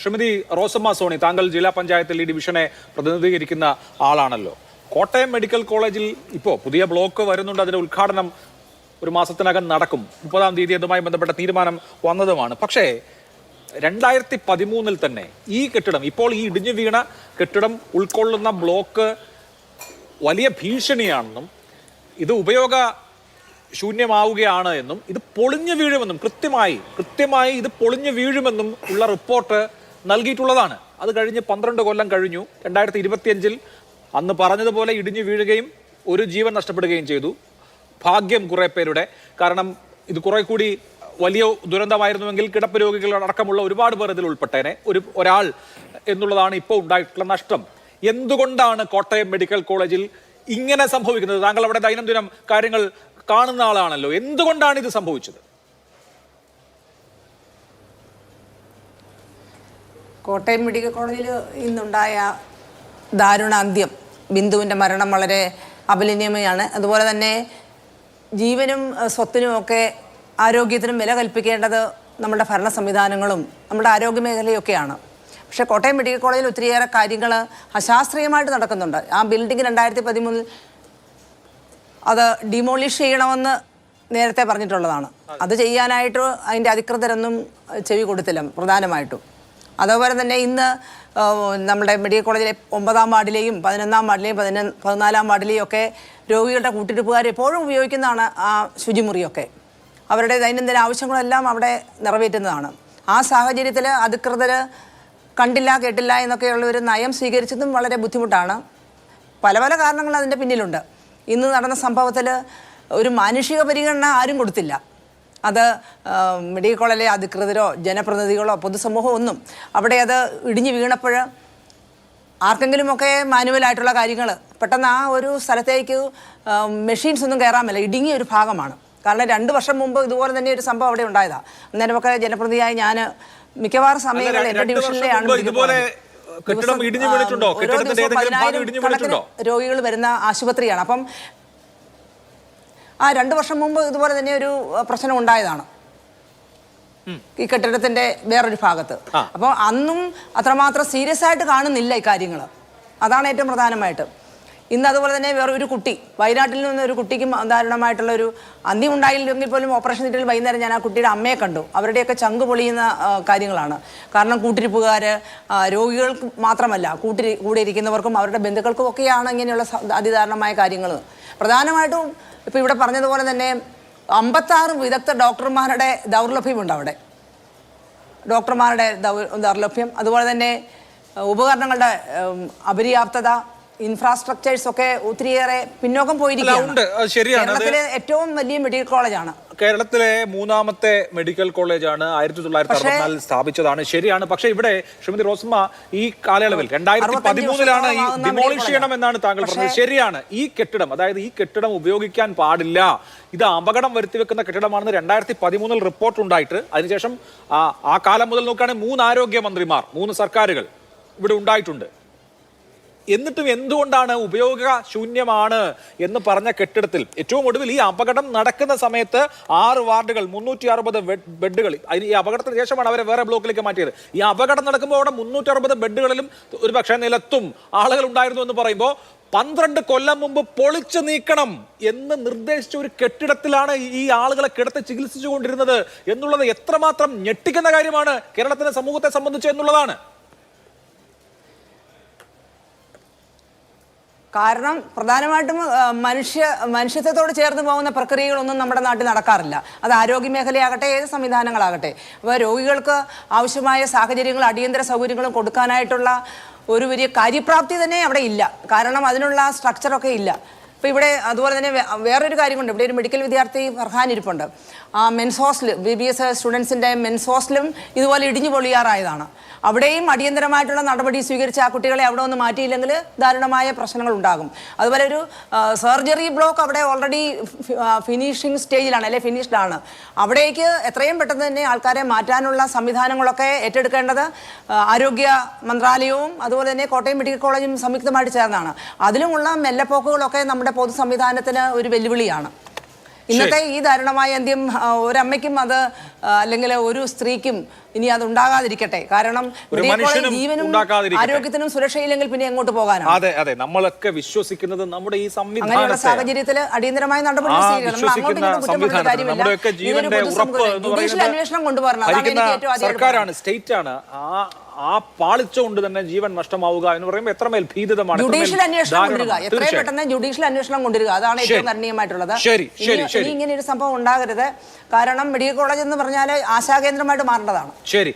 Shrimati Rosamma Sony താങ്കൾ ജില്ലാ പഞ്ചായത്തിൽ ഈ ഡിവിഷനെ പ്രതിനിധീകരിക്കുന്ന ആളാണല്ലോ. കോട്ടയം മെഡിക്കൽ കോളേജിൽ ഇപ്പോൾ പുതിയ ബ്ലോക്ക് വരുന്നുണ്ട്. അതിന്റെ ഉദ്ഘാടനം ഒരു മാസത്തിനകം നടക്കും. മുപ്പതാം തീയതി അതുമായി ബന്ധപ്പെട്ട തീരുമാനം വന്നതുമാണ്. പക്ഷേ രണ്ടായിരത്തി പതിമൂന്നിൽ തന്നെ ഈ കെട്ടിടം ഇപ്പോൾ ഈ ഇടിഞ്ഞു വീണ കെട്ടിടം ഉൾക്കൊള്ളുന്ന ബ്ലോക്ക് വലിയ ഭീഷണിയാണെന്നും ഇത് ഉപയോഗ ശൂന്യമാവുകയാണ് എന്നും ഇത് പൊളിഞ്ഞു വീഴുമെന്നും കൃത്യമായി കൃത്യമായി ഇത് പൊളിഞ്ഞു വീഴുമെന്നും ഉള്ള റിപ്പോർട്ട് നൽകിയിട്ടുള്ളതാണ്. അത് കഴിഞ്ഞ് പന്ത്രണ്ട് കൊല്ലം കഴിഞ്ഞു. രണ്ടായിരത്തി ഇരുപത്തിയഞ്ചിൽ അന്ന് പറഞ്ഞതുപോലെ ഇടിഞ്ഞു വീഴുകയും ഒരു ജീവൻ നഷ്ടപ്പെടുകയും ചെയ്തു. ഭാഗ്യം കുറെ പേരുടെ. കാരണം ഇത് കുറെ കൂടി വലിയ ദുരന്തമായിരുന്നുവെങ്കിൽ കിടപ്പ് രോഗികൾ അടക്കമുള്ള ഒരുപാട് പേർ ഇതിൽ ഉൾപ്പെട്ടേനെ. ഒരു ഒരാൾ എന്നുള്ളതാണ് ഇപ്പോൾ ഉണ്ടായിട്ടുള്ള നഷ്ടം. എന്തുകൊണ്ടാണ് കോട്ടയം മെഡിക്കൽ കോളേജിൽ ഇങ്ങനെ സംഭവിക്കുന്നത്? താങ്കൾ അവിടെ ദൈനംദിനം കാര്യങ്ങൾ കാണുന്ന ആളാണല്ലോ. എന്തുകൊണ്ടാണ് ഇത് സംഭവിച്ചത്? കോട്ടയം മെഡിക്കൽ കോളേജിൽ ഇന്നുണ്ടായ ദാരുണാന്ത്യം. ബിന്ദുവിന്റെ മരണം വളരെ അപലനീയമാണ് അതുപോലെ തന്നെ ജീവനും സ്വത്തിനും ഒക്കെ ആരോഗ്യത്തിനും വില കൽപ്പിക്കേണ്ടത് നമ്മുടെ ഭരണ സംവിധാനങ്ങളും നമ്മുടെ ആരോഗ്യ മേഖലയൊക്കെയാണ് പക്ഷേ കോട്ടയം മെഡിക്കൽ കോളേജിൽ ഒത്തിരിയേറെ കാര്യങ്ങൾ അശാസ്ത്രീയമായിട്ട് നടക്കുന്നുണ്ട്. ആ ബിൽഡിംഗ് രണ്ടായിരത്തി പതിമൂന്നിൽ അത് ഡിമോളിഷ് ചെയ്യണമെന്ന് നേരത്തെ പറഞ്ഞിട്ടുള്ളതാണ്. അത് ചെയ്യാനായിട്ട് അതിന്റെ അധികൃതരൊന്നും ചെവി കൊടുത്തില്ല പ്രധാനമായിട്ടും. അതുപോലെ തന്നെ ഇന്ന് നമ്മുടെ മെഡിക്കൽ കോളേജിലെ ഒമ്പതാം വാർഡിലെയും പതിനൊന്നാം വാർഡിലെയും പതിന പതിനാലാം വാർഡിലെയും ഒക്കെ രോഗികളുടെ കൂട്ടിരിപ്പുകാർ എപ്പോഴും ഉപയോഗിക്കുന്നതാണ് ആ ശുചിമുറിയൊക്കെ. അവരുടെ ദൈനംദിന ആവശ്യങ്ങളെല്ലാം അവിടെ നിറവേറ്റുന്നതാണ്. ആ സാഹചര്യത്തിൽ അധികൃതർ കണ്ടില്ല കേട്ടില്ല എന്നൊക്കെയുള്ള ഒരു നയം സ്വീകരിച്ചതും വളരെ ബുദ്ധിമുട്ടാണ്. പല പല കാരണങ്ങൾ അതിന്റെ പിന്നിലുണ്ട്. ഇന്ന് നടന്ന സംഭവത്തിൽ ഒരു മാനുഷിക പരിഗണന ആരും കൊടുത്തില്ല. അത് മെഡിക്കൽ കോളേജിലെ അധികൃതരോ ജനപ്രതിനിധികളോ പൊതുസമൂഹമോ ഒന്നും അവിടെ അത് ഇടിഞ്ഞു വീണപ്പോൾ ആർക്കെങ്കിലുമൊക്കെ മാനുവലായിട്ടുള്ള കാര്യങ്ങൾ പെട്ടെന്ന് ആ ഒരു സ്ഥലത്തേക്ക് മെഷീൻസ് ഒന്നും കയറാമല്ല. മേല ഇടുങ്ങിയ ഒരു ഭാഗമാണ്. കാരണം രണ്ട് വർഷം മുമ്പ് ഇതുപോലെ തന്നെ ഒരു സംഭവം അവിടെ ഉണ്ടായതാണ് അന്നേരമൊക്കെ ജനപ്രതിനിധിയായി ഞാൻ മിക്കവാറും സമയങ്ങളിൽ എന്റെ ഡിവിഷനിലെയാണ് ഇതുപോലെ കെട്ടിടം ഇടിഞ്ഞു വീണിട്ടുണ്ടോ? കെട്ടിടത്തിന്റെ ഏതെങ്കിലും ഭാഗം ഇടിഞ്ഞു വീണിട്ടുണ്ടോ? രോഗികൾ വരുന്ന ആശുപത്രിയാണ്. അപ്പം ആ രണ്ട് വർഷം മുമ്പ് ഇതുപോലെ തന്നെ ഒരു പ്രശ്നം ഉണ്ടായതാണ്. ഈ കെട്ടിടത്തിന്റെ വേറൊരു ഭാഗത്ത്. അപ്പോൾ അന്നും അത്രമാത്രം സീരിയസ് ആയിട്ട് കാണുന്നില്ല ഈ കാര്യങ്ങൾ അതാണ് ഏറ്റവും പ്രധാനമായിട്ട്. ഇന്ന് അതുപോലെ തന്നെ വേറെ ഒരു കുട്ടി വയനാട്ടിൽ നിന്ന് ഒരു കുട്ടിക്കും ദാരുണമായിട്ടുള്ള ഒരു അന്ത്യം ഉണ്ടായില്ലെങ്കിൽ പോലും ഓപ്പറേഷൻ തിയേറ്ററിൽ വൈകുന്നേരം ഞാൻ ആ കുട്ടിയുടെ അമ്മയെ കണ്ടു. അവരുടെയൊക്കെ ചങ്ക് പൊളിയുന്ന കാര്യങ്ങളാണ്. കാരണം കൂട്ടിരിപ്പുകാർ രോഗികൾക്ക് മാത്രമല്ല കൂട്ടി കൂടെ ഇരിക്കുന്നവർക്കും അവരുടെ ബന്ധുക്കൾക്കും ഒക്കെയാണ് ഇങ്ങനെയുള്ള അതിദാരുണമായ കാര്യങ്ങൾ പ്രധാനമായിട്ടും ഇപ്പോൾ ഇവിടെ പറഞ്ഞതുപോലെ തന്നെ അമ്പത്താറ് വിദഗ്ധ ഡോക്ടർമാരുടെ ദൗർലഭ്യമുണ്ട് അവിടെ. ഡോക്ടർമാരുടെ ദൗർലഭ്യം. അതുപോലെ തന്നെ ഉപകരണങ്ങളുടെ അപര്യാപ്തത ഇൻഫ്രാസ്ട്രക്ചേഴ്സ് ഒക്കെ ഒത്തിരിയേറെ പിന്നോക്കം പോയിരിക്കുന്നുണ്ട് ശരിയാണ്. കേരളത്തിലെ ഏറ്റവും വലിയ മെഡിക്കൽ കോളേജാണ് കേരളത്തിലെ മൂന്നാമത്തെ മെഡിക്കൽ കോളേജാണ് ആയിരത്തി തൊള്ളായിരത്തി അറുപത്തിനാലിൽ സ്ഥാപിച്ചതാണ്. ശരിയാണ്. പക്ഷെ ഇവിടെ ശ്രീമതി റോസ്മ ഈ കാലയളവിൽ രണ്ടായിരത്തി പതിമൂന്നിലാണ് ഈ ഡിമോളിഷ് ചെയ്യണം എന്നാണ് താങ്കൾ പറഞ്ഞത്. ശരിയാണ്. ഈ കെട്ടിടം അതായത് ഈ കെട്ടിടം ഉപയോഗിക്കാൻ പാടില്ല. ഇത് അപകടം വരുത്തിവെക്കുന്ന കെട്ടിടമാണെന്ന് രണ്ടായിരത്തി പതിമൂന്നിൽ റിപ്പോർട്ട് ഉണ്ടായിട്ട് അതിനുശേഷം ആ ആ കാലം മുതൽ നോക്കുകയാണെങ്കിൽ മൂന്ന് ആരോഗ്യമന്ത്രിമാർ മൂന്ന് സർക്കാരുകൾ ഇവിടെ ഉണ്ടായിട്ടുണ്ട്. എന്നിട്ടും എന്തുകൊണ്ടാണ് ഉപയോഗ ശൂന്യമാണ് എന്ന് പറഞ്ഞ കെട്ടിടത്തിൽ ഏറ്റവും ഒടുവിൽ ഈ അപകടം നടക്കുന്ന സമയത്ത് ആറ് വാർഡുകൾ മുന്നൂറ്റി അറുപത് ബെഡുകൾ അതിന് ഈ അപകടത്തിന് ശേഷമാണ് അവരെ വേറെ ബ്ലോക്കിലേക്ക് മാറ്റിയത്. ഈ അപകടം നടക്കുമ്പോൾ അവിടെ മുന്നൂറ്റി അറുപത് ബെഡുകളിലും ഒരു പക്ഷേ നിലത്തും ആളുകൾ ഉണ്ടായിരുന്നു എന്ന് പറയുമ്പോൾ പന്ത്രണ്ട് കൊല്ലം മുമ്പ് പൊളിച്ചു നീക്കണം എന്ന് നിർദ്ദേശിച്ച ഒരു കെട്ടിടത്തിലാണ് ഈ- ആളുകളെ കിടത്തി ചികിത്സിച്ചുകൊണ്ടിരുന്നത് എന്നുള്ളത് എത്രമാത്രം ഞെട്ടിക്കുന്ന കാര്യമാണ് കേരളത്തിലെ സമൂഹത്തെ സംബന്ധിച്ച് എന്നുള്ളതാണ്. കാരണം പ്രധാനമായിട്ടും മനുഷ്യ മനുഷ്യത്വത്തോട് ചേർന്ന് പോകുന്ന പ്രക്രിയകളൊന്നും നമ്മുടെ നാട്ടിൽ നടക്കാറില്ല. അത് ആരോഗ്യ മേഖലയാകട്ടെ ഏത് സംവിധാനങ്ങളാകട്ടെ. അപ്പോൾ രോഗികൾക്ക് ആവശ്യമായ സാഹചര്യങ്ങളും അടിയന്തര സൗകര്യങ്ങളും കൊടുക്കാനായിട്ടുള്ള ഒരു വലിയ കാര്യപ്രാപ്തി തന്നെ അവിടെ ഇല്ല. കാരണം അതിനുള്ള സ്ട്രക്ചറൊക്കെ ഇല്ല. ഇപ്പോൾ ഇവിടെ അതുപോലെ തന്നെ വേറൊരു കാര്യം കാര്യമുണ്ട്. ഇവിടെ ഒരു മെഡിക്കൽ വിദ്യാർത്ഥി ഫർഹാൻ ഇരിപ്പുണ്ട്. Men's hostel B B S സ്റ്റുഡൻസിന്റെ men's ഹോസ്റ്റലും ഇതുപോലെ ഇടിഞ്ഞു പൊളിയാറായതാണ്. അവിടെയും അടിയന്തരമായിട്ടുള്ള നടപടി സ്വീകരിച്ച് ആ കുട്ടികളെ അവിടെ ഒന്ന് മാറ്റിയില്ലെങ്കിൽ ദാരുണമായ പ്രശ്നങ്ങൾ ഉണ്ടാകും. അതുപോലെ ഒരു സർജറി ബ്ലോക്ക് അവിടെ ഓൾറെഡി ഫിനിഷിംഗ് സ്റ്റേജിലാണ് അല്ലെ ഫിനിഷ്ഡ് ആണ് അവിടേക്ക് എത്രയും പെട്ടെന്ന് തന്നെ ആൾക്കാരെ മാറ്റാനുള്ള സംവിധാനങ്ങളൊക്കെ ഏറ്റെടുക്കേണ്ടത് ആരോഗ്യ മന്ത്രാലയവും അതുപോലെ തന്നെ കോട്ടയം മെഡിക്കൽ കോളേജും സംയുക്തമായിട്ട് ചേർന്നാണ്. അതിലുമുള്ള മെല്ലപ്പോക്കുകളൊക്കെ നമ്മുടെ പൊതു സംവിധാനത്തിന് ഒരു വെല്ലുവിളിയാണ്. ഇന്നത്തെ ഈ ദാരുണമായ അന്ത്യം ഒരമ്മയ്ക്കും അത് അല്ലെങ്കിൽ ഒരു സ്ത്രീക്കും ഇനി അത് ഉണ്ടാകാതിരിക്കട്ടെ. കാരണം ജീവനും. ആരോഗ്യത്തിനും സുരക്ഷയില്ലെങ്കിൽ പിന്നെ എങ്ങോട്ട് പോകാനാണ്? അതെ അതെ. നമ്മളൊക്കെ വിശ്വസിക്കുന്നത് നമ്മുടെ ഈ സംവിധാന സാഹചര്യത്തിൽ അടിയന്തരമായ നടപടി സ്വീകരിക്കണം. അന്വേഷണം കൊണ്ടുവരണം. സർക്കാരാണ് സ്റ്റേറ്റ് ആണ് ആ ആ പാളിച്ച കൊണ്ട് തന്നെ ജീവൻ നഷ്ടമാവുക എന്ന് പറയുമ്പോൾ എത്രമേൽ ഭീതിതമാണ് ജുഡീഷ്യൽ അന്വേഷണം. കൊണ്ടുവരിക. എത്രയും തീർച്ചയായും. പെട്ടെന്ന് ജുഡീഷ്യൽ അന്വേഷണം കൊണ്ടുവരിക. അതാണ് ഏറ്റവും. കരണീയമായിട്ടുള്ളത് ഇനി ഇങ്ങനെ ഒരു സംഭവം ഉണ്ടാകരുത്. കാരണം മെഡിക്കൽ കോളേജ് എന്ന് പറഞ്ഞാൽ ആശാകേന്ദ്രമായിട്ട് മാറേണ്ടതാണ്. ശരി.